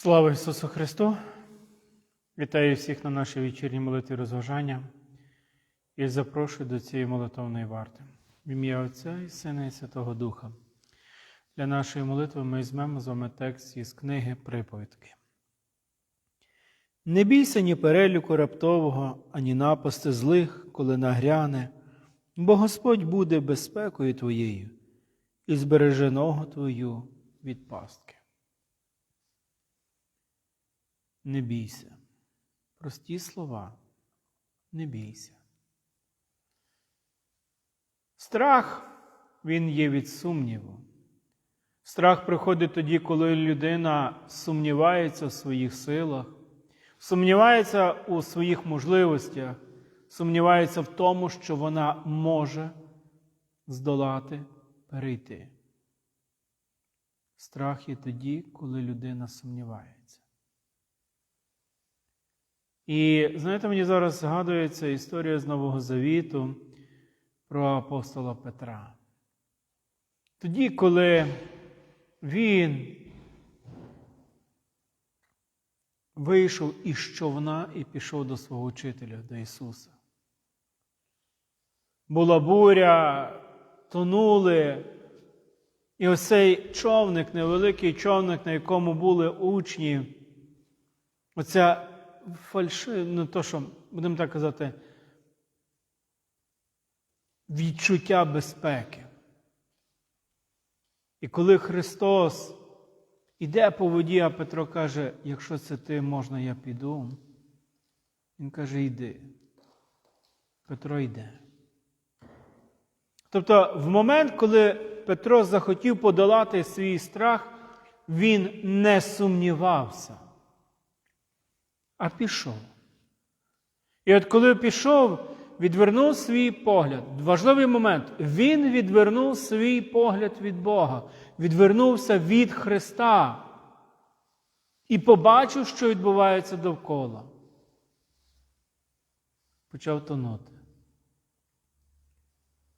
Слава Ісусу Христу! Вітаю всіх на нашій вечірній молитві розважання і запрошую до цієї молитовної варти. В ім'я Отця і Сина і Святого Духа. Для нашої молитви ми візьмемо з вами текст із книги Приповідки. Не бійся ні переліку раптового, ані напасти злих, коли нагряне, бо Господь буде безпекою твоєю і збереже ногу твою від пастки. Не бійся. Прості слова. Не бійся. Страх, він є від сумніву. Страх приходить тоді, коли людина сумнівається в своїх силах, сумнівається у своїх можливостях, сумнівається в тому, що вона може здолати, перейти. Страх є тоді, коли людина сумнівається. І знаєте, мені зараз згадується історія з Нового Завіту про апостола Петра. Тоді, коли він вийшов із човна і пішов до свого учителя, до Ісуса. Була буря, тонули. І ось цей човник, невеликий човник, на якому були учні, оця фальши, ну то, що, будемо так казати, відчуття безпеки. І коли Христос іде по воді, а Петро каже, якщо це ти, можна, я піду. Він каже, йди. Петро йде. Тобто, в момент, коли Петро захотів подолати свій страх, він не сумнівався а пішов. І от коли пішов, відвернув свій погляд. Важливий момент. Він відвернув свій погляд від Бога, відвернувся від Христа і побачив, що відбувається довкола. Почав тонути.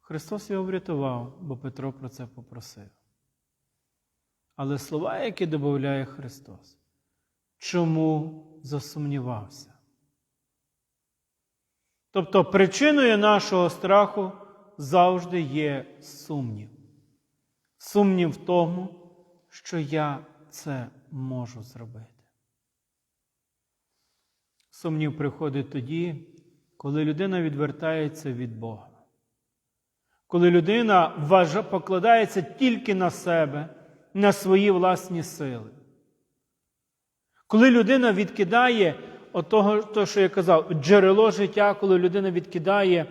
Христос його врятував, бо Петро про це попросив. Але слова, які додає Христос, чому засумнівався. Тобто причиною нашого страху завжди є сумнів. Сумнів в тому, що я це можу зробити. Сумнів приходить тоді, коли людина відвертається від Бога. Коли людина покладається тільки на себе, на свої власні сили. Коли людина відкидає того, то, що я казав, джерело життя, коли людина відкидає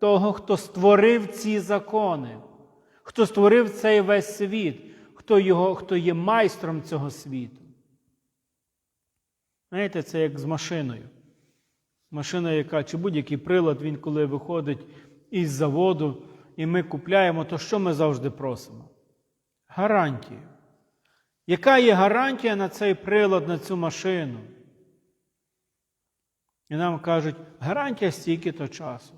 того, хто створив ці закони, хто створив цей весь світ, хто, його, хто є майстром цього світу. Знаєте, це як з машиною. Машина, яка, чи будь-який прилад, він коли виходить із заводу, і ми купляємо, то що ми завжди просимо? Гарантію. Яка є гарантія на цей прилад, на цю машину? І нам кажуть, гарантія стільки-то часу.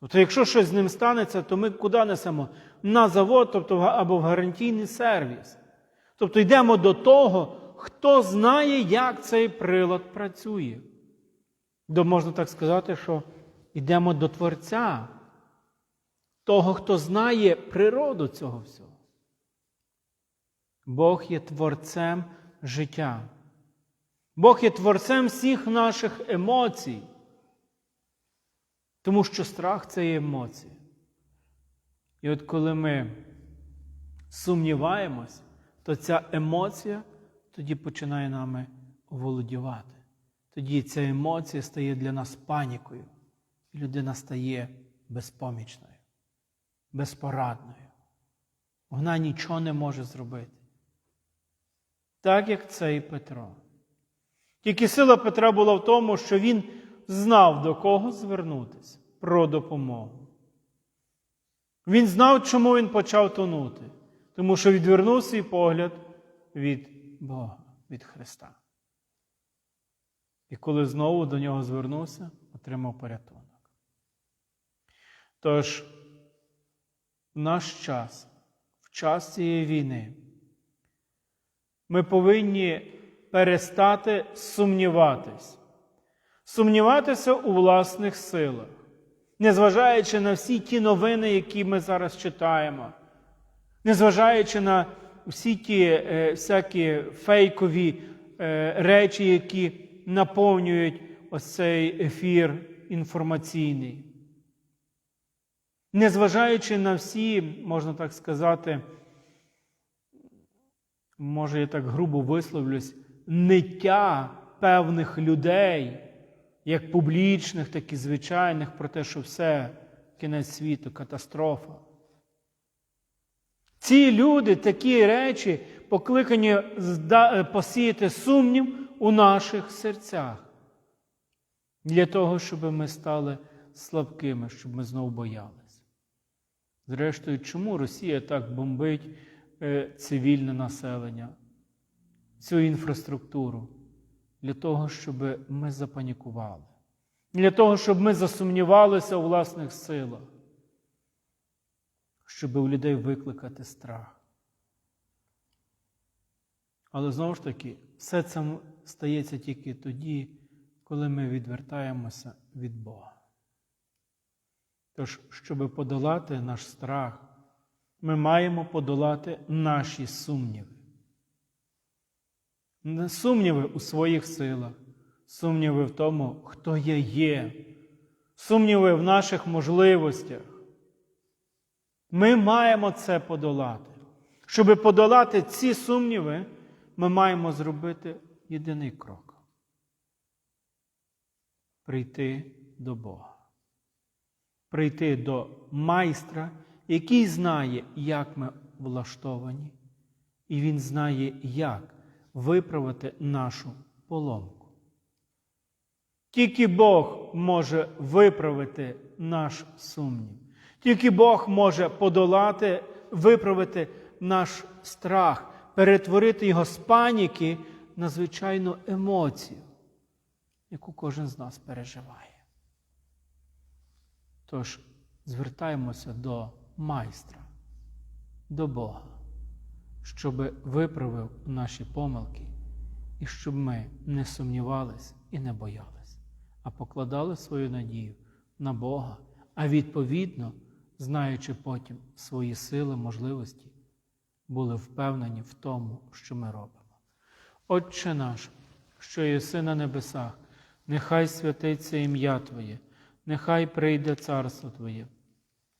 Тобто, якщо щось з ним станеться, то ми куди несемо? На завод, тобто або в гарантійний сервіс. Тобто йдемо до того, хто знає, як цей прилад працює. До, можна так сказати, що йдемо до Творця, того, хто знає природу цього всього. Бог є творцем життя. Бог є творцем всіх наших емоцій. Тому що страх це є емоції. І от коли ми сумніваємось, то ця емоція тоді починає нами оволодівати. Тоді ця емоція стає для нас панікою. І людина стає безпомічною, безпорадною. Вона нічого не може зробити так як цей Петро. Тільки сила Петра була в тому, що він знав, до кого звернутися про допомогу. Він знав, чому він почав тонути, тому що відвернув свій погляд від Бога, від Христа. І коли знову до нього звернувся, отримав порятунок. Тож, в наш час, в час цієї війни, ми повинні перестати сумніватись, сумніватися у власних силах, незважаючи на всі ті новини, які ми зараз читаємо, незважаючи на всі ті е, всякі фейкові е, речі, які наповнюють ось цей ефір інформаційний. Незважаючи на всі, можна так сказати, може я так грубо висловлюсь, ниття певних людей, як публічних, так і звичайних, про те, що все кінець світу, катастрофа. Ці люди, такі речі, покликані посіяти сумнів у наших серцях. Для того, щоб ми стали слабкими, щоб ми знову боялися. Зрештою, чому Росія так бомбить е, цивільне населення, цю інфраструктуру? Для того, щоб ми запанікували, для того, щоб ми засумнівалися у власних силах, щоб у людей викликати страх. Але знову ж таки, все це стається тільки тоді, коли ми відвертаємося від Бога. Тож, щоб подолати наш страх, ми маємо подолати наші сумніви. Сумніви у своїх силах, сумніви в тому, хто я є, сумніви в наших можливостях. Ми маємо це подолати. Щоб подолати ці сумніви, ми маємо зробити єдиний крок прийти до Бога. Прийти до майстра, який знає, як ми влаштовані, і він знає, як виправити нашу поломку. Тільки Бог може виправити наш сумнів. Тільки Бог може подолати, виправити наш страх, перетворити його з паніки на звичайну емоцію, яку кожен з нас переживає. Тож звертаємося до майстра, до Бога, щоб виправив наші помилки і щоб ми не сумнівались і не боялись, а покладали свою надію на Бога, а відповідно, знаючи потім свої сили, можливості, були впевнені в тому, що ми робимо. Отче наш, що єси на небесах, нехай святиться ім'я Твоє, нехай прийде царство Твоє,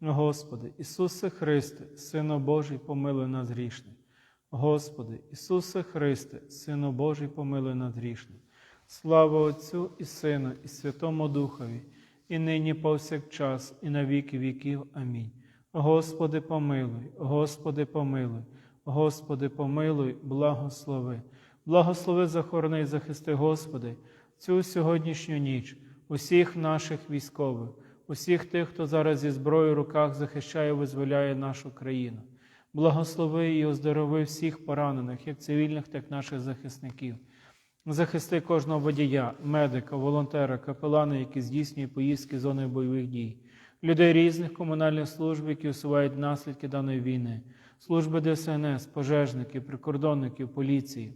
Господи, Ісусе Христе, Сино Божий, помилуй нас грішних. Господи, Ісусе Христе, Сино Божий, помилуй нас грішних. Слава Отцю і Сину, і Святому Духові, і нині повсякчас, і на віки віків. Амінь. Господи, помилуй, Господи, помилуй, Господи, помилуй, благослови. Благослови, захорони і захисти, Господи, цю сьогоднішню ніч, усіх наших військових, усіх тих, хто зараз зі зброєю в руках захищає визволяє нашу країну. Благослови і оздорови всіх поранених, як цивільних, так і наших захисників. Захисти кожного водія, медика, волонтера, капелана, які здійснюють поїздки з зоною бойових дій, людей різних комунальних служб, які усувають наслідки даної війни, служби ДСНС, пожежників, прикордонників, поліції.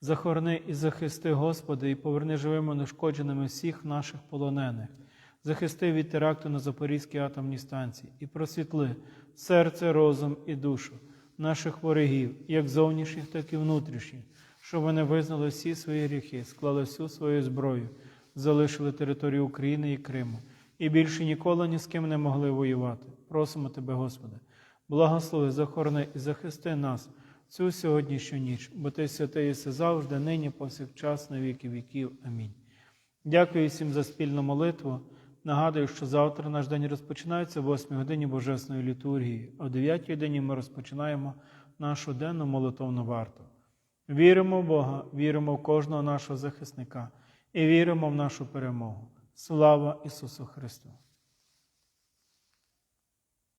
Захорони і захисти, Господи, і поверни живими нешкодженими всіх наших полонених. Захисти від теракту на Запорізькій атомній станції і просвітли серце, розум і душу наших ворогів, як зовнішніх, так і внутрішніх, щоб вони визнали всі свої гріхи, склали всю свою зброю залишили територію України і Криму, і більше ніколи ні з ким не могли воювати. Просимо Тебе, Господи, благослови, захорони і захисти нас цю сьогоднішню ніч, бо Ти святий єси завжди, нині, повсякчас, на віки віків. Амінь. Дякую всім за спільну молитву. Нагадую, що завтра наш день розпочинається в 8 годині Божесної літургії. О 9 годині ми розпочинаємо нашу денну молитовну варту. Віримо в Бога, віримо в кожного нашого захисника і віримо в нашу перемогу. Слава Ісусу Христу!